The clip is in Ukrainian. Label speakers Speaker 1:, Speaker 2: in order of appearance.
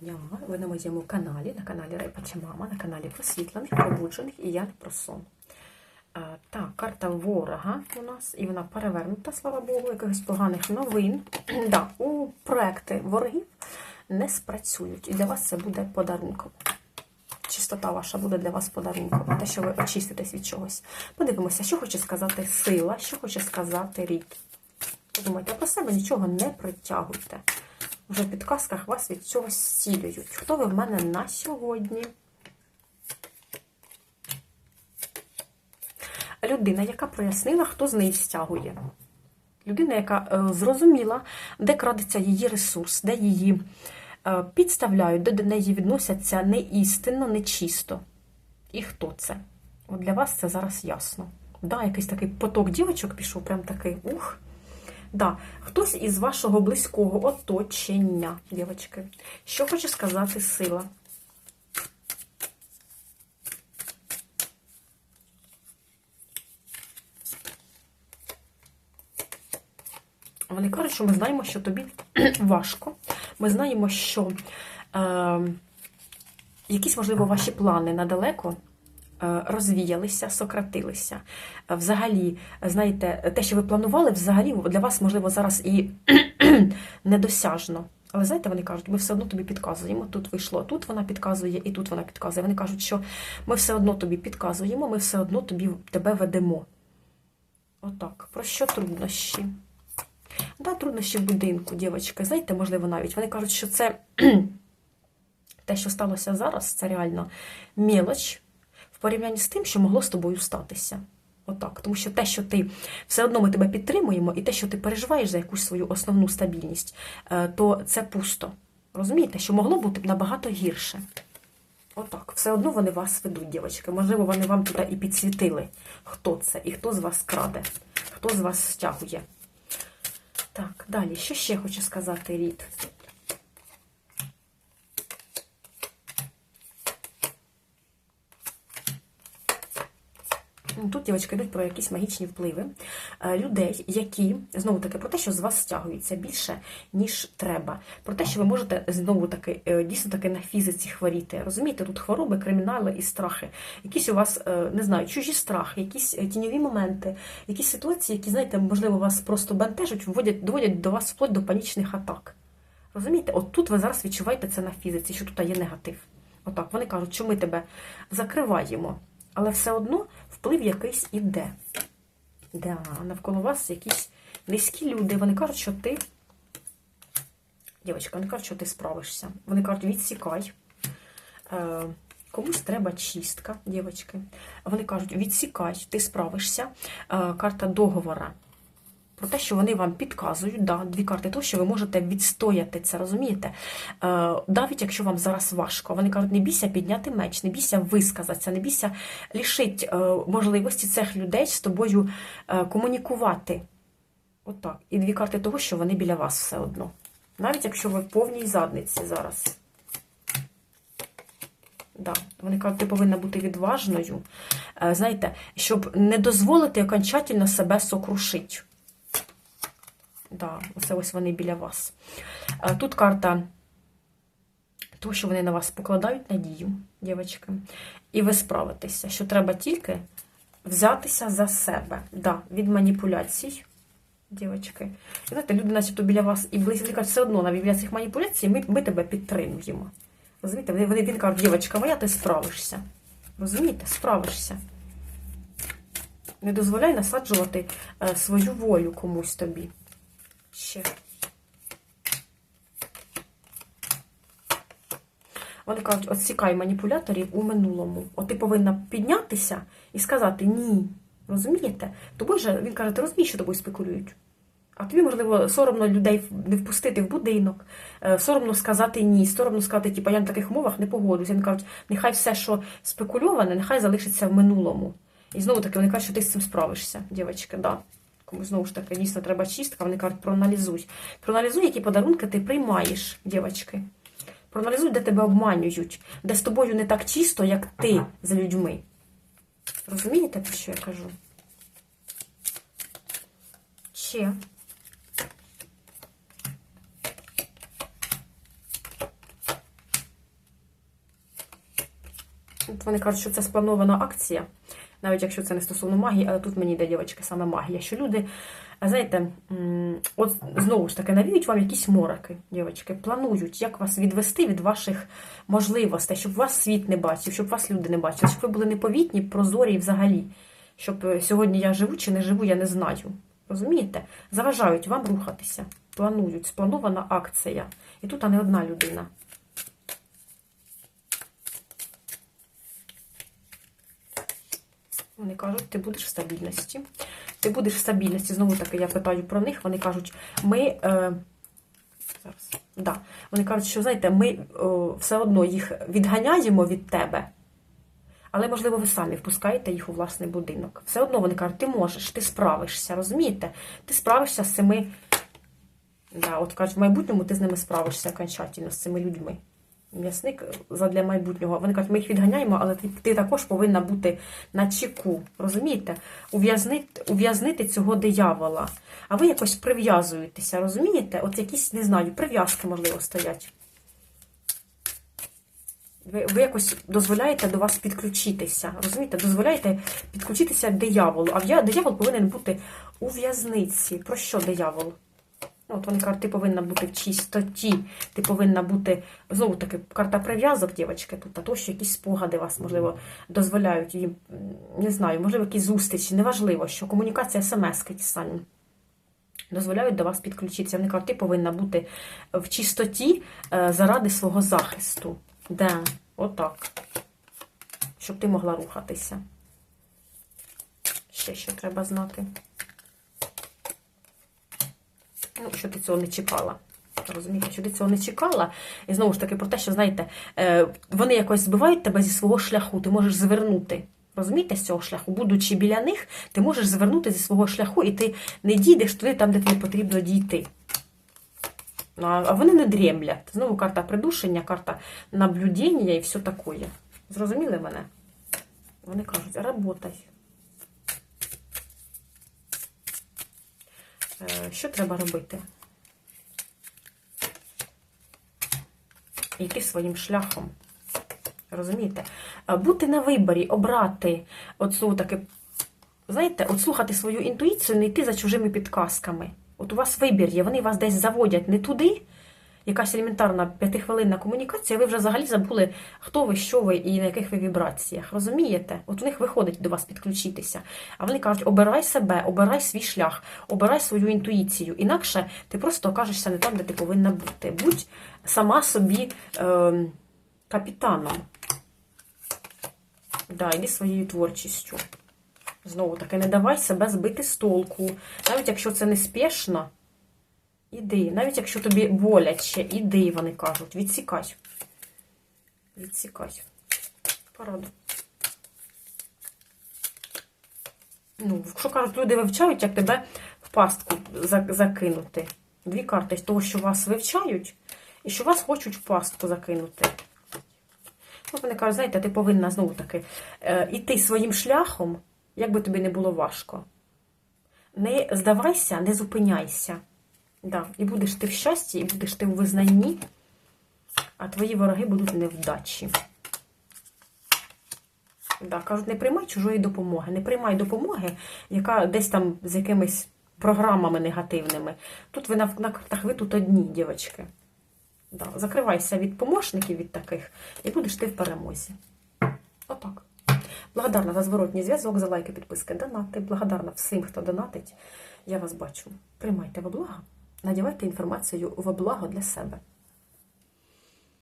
Speaker 1: дня! Ви на моєму каналі, на каналі Райпача Мама, на каналі просвітлених, пробуджених і я не про сон. Так, карта ворога у нас, і вона перевернута, слава Богу, якихось поганих новин. да, у проекти ворогів не спрацюють. І для вас це буде подарунком. Чистота ваша буде для вас подарунком. Те, що ви очиститесь від чогось. Подивимося, що хоче сказати сила, що хоче сказати рід. Подумайте про себе, нічого не притягуйте. Вже в підказках вас від цього зцілюють. Хто ви в мене на сьогодні? Людина, яка прояснила, хто з неї стягує. Людина, яка е, зрозуміла, де крадеться її ресурс, де її е, підставляють, де до неї відносяться не істинно, не чисто. І хто це? От для вас це зараз ясно. Да, Якийсь такий поток дівочок пішов, прям такий ух. Да, хтось із вашого близького оточення, дівчатки. Що хоче сказати сила? Вони кажуть, що ми знаємо, що тобі важко. Ми знаємо, що е, якісь, можливо, ваші плани надалеко розвіялися, сократилися. Е, Взагалі, знаєте, те, що ви планували, взагалі для вас, можливо, зараз і недосяжно. Але знаєте, вони кажуть, ми все одно тобі підказуємо. Тут вийшло, тут вона підказує, і тут вона підказує. Вони кажуть, що ми все одно тобі підказуємо, ми все одно тобі тебе ведемо. Отак. Про що труднощі? Да, труднощі в будинку, дівчатки. Знаєте, можливо, навіть. Вони кажуть, що це те, що сталося зараз, це реально мелоч в порівнянні з тим, що могло з тобою статися. Отак. Тому що те, що ти все одно ми тебе підтримуємо, і те, що ти переживаєш за якусь свою основну стабільність, е, то це пусто. Розумієте, що могло бути набагато гірше. Отак. Все одно вони вас ведуть, дівчатки. Можливо, вони вам туди і підсвітили, хто це і хто з вас краде, хто з вас стягує. Так, далі, що ще хочу сказати рід? Тут, дівчатки, йдуть про якісь магічні впливи е, людей, які, знову таки, про те, що з вас стягується більше, ніж треба. Про те, що ви можете знову таки, е, дійсно таки на фізиці хворіти. Розумієте, тут хвороби, кримінали і страхи. Якісь у вас, е, не знаю, чужі страхи, якісь тіньові моменти, якісь ситуації, які, знаєте, можливо, вас просто бентежать, вводять, доводять до вас вплоть до панічних атак. Розумієте, от тут ви зараз відчуваєте це на фізиці, що тут є негатив. Отак, вони кажуть, що ми тебе закриваємо. Але все одно вплив якийсь іде. Да, навколо вас якісь низькі люди. Вони кажуть, що ти. Дівчатка, вони кажуть, що ти справишся. Вони кажуть, відсікай. Е, комусь треба чистка, дівчатки. Вони кажуть, відсікай, ти справишся. Е, карта договора. Про те, що вони вам підказують, да, дві карти, того, що ви можете відстояти це, розумієте? Е, навіть якщо вам зараз важко, вони кажуть, не бійся підняти меч, не бійся висказатися, не бійся лишить е, можливості цих людей з тобою е, комунікувати. Отак. І дві карти того, що вони біля вас все одно. Навіть якщо ви в повній задниці зараз. Да. Вони кажуть, ти повинна бути відважною, е, знаєте, щоб не дозволити окончательно себе сокрушити. Да, оце ось вони біля вас. Тут карта того, що вони на вас покладають надію, дівчатки. І ви справитеся, що треба тільки взятися за себе. Да, від маніпуляцій, дівчатки. Знаєте, люди, начебто біля вас і близько кажуть, все одно навіть біля цих маніпуляцій ми, ми тебе підтримуємо. Розумієте? Вони, він кажуть, дівчатка моя, ти справишся. Розумієте? Справишся. Не дозволяй насаджувати е, свою волю комусь тобі ще. Вони кажуть, отсікай маніпуляторів у минулому. От ти повинна піднятися і сказати ні. Розумієте? Тобою же, він каже, ти розумієш, що тобою спекулюють. А тобі, можливо, соромно людей не впустити в будинок, е, соромно сказати ні, соромно сказати, типу, я на таких умовах не погоджуюся. Вони кажуть, нехай все, що спекульоване, нехай залишиться в минулому. І знову таки, вони кажуть, що ти з цим справишся, дівчатки, да. Знову ж таки, дійсно, треба чистка. Вони кажуть, проаналізуй. Проаналізуй, які подарунки ти приймаєш, дівчатки. Проаналізуй, де тебе обманюють, де з тобою не так чисто, як ти з людьми. Розумієте, про що я кажу? Ще. От вони кажуть, що це спланована акція навіть якщо це не стосовно магії, але тут мені йде, дівчатки, саме магія. Що люди, знаєте, от знову ж таки навіють вам якісь мороки, дівчатки, планують, як вас відвести від ваших можливостей, щоб вас світ не бачив, щоб вас люди не бачили, щоб ви були непомітні, прозорі і взагалі. Щоб е, сьогодні я живу чи не живу, я не знаю. Розумієте? Заважають вам рухатися. Планують, спланована акція. І тут а не одна людина. Вони кажуть, ти будеш в стабільності. Ти будеш в стабільності. Знову таки, я питаю про них. Вони кажуть, ми. Е, зараз, да. Вони кажуть, що знаєте, ми о, все одно їх відганяємо від тебе. Але, можливо, ви самі впускаєте їх у власний будинок. Все одно вони кажуть, ти можеш, ти справишся, розумієте? Ти справишся з цими. Да, от кажуть, в майбутньому ти з ними справишся окончательно, з цими людьми. М'ясник задля майбутнього. Вони кажуть, ми їх відганяємо, але ти, ти також повинна бути на чеку. Розумієте? Ув'язнити ув'язнити цього диявола. А ви якось прив'язуєтеся, розумієте? От якісь, не знаю, прив'язки, можливо, стоять. Ви, ви якось дозволяєте до вас підключитися. Розумієте? Дозволяєте підключитися дияволу. А диявол повинен бути у в'язниці. Про що диявол? Ну, От вони кажуть, ти повинна бути в чистоті, ти повинна бути, знову таки, карта прив'язок, дівчатки, тут, а то, що якісь спогади вас, можливо, дозволяють їм, не знаю, можливо, якісь зустрічі, неважливо, що комунікація смс ті самі дозволяють до вас підключитися. Вони кажуть, ти повинна бути в чистоті е, заради свого захисту. Да, отак. Щоб ти могла рухатися. Ще що треба знати. Ну, що ти цього не чекала. Розумієте, що ти цього не чекала. І знову ж таки, про те, що, знаєте, е, вони якось збивають тебе зі свого шляху, ти можеш звернути. Розумієте, з цього шляху, будучи біля них, ти можеш звернути зі свого шляху, і ти не дійдеш туди, там, де тобі потрібно дійти. Ну, А вони не дремлять. Знову карта придушення, карта наблюдення і все таке. Зрозуміли мене? Вони кажуть, работай. Що треба робити? Йти своїм шляхом. Розумієте? Е, Бути на виборі, обрати, от таке, знаєте, от слухати свою інтуїцію, не йти за чужими підказками. От у вас вибір є, вони вас десь заводять не туди, якась елементарна п'ятихвилинна комунікація, ви вже взагалі забули, хто ви, що ви і на яких ви вібраціях. Розумієте? От у них виходить до вас підключитися. А вони кажуть, обирай себе, обирай свій шлях, обирай свою інтуїцію. Інакше ти просто окажешся не там, де ти повинна бути. Будь сама собі е, капітаном. Да, іди своєю творчістю. Знову таки, не давай себе збити з толку. Навіть якщо це неспішно, іди. Навіть якщо тобі боляче, іди, вони кажуть. Відсікай. Відсікай. Пораду. Ну, що кажуть, люди вивчають, як тебе в пастку закинути. Дві карти з того, що вас вивчають, і що вас хочуть в пастку закинути. Ну, вони кажуть, знаєте, ти повинна знову таки е, іти своїм шляхом, як би тобі не було важко. Не здавайся, не зупиняйся. Да. І будеш ти в щасті, і будеш ти у визнанні, а твої вороги будуть невдачі. Да, кажуть, не приймай чужої допомоги. Не приймай допомоги, яка десь там з якимись програмами негативними. Тут ви на, на картах, ви тут одні, дівчатки. Да. Закривайся від помощників, від таких, і будеш ти в перемозі. Отак. Благодарна за зворотній зв'язок, за лайки, підписки, донати. Благодарна всім, хто донатить. Я вас бачу. Приймайте во благо, надівайте інформацію во благо для себе.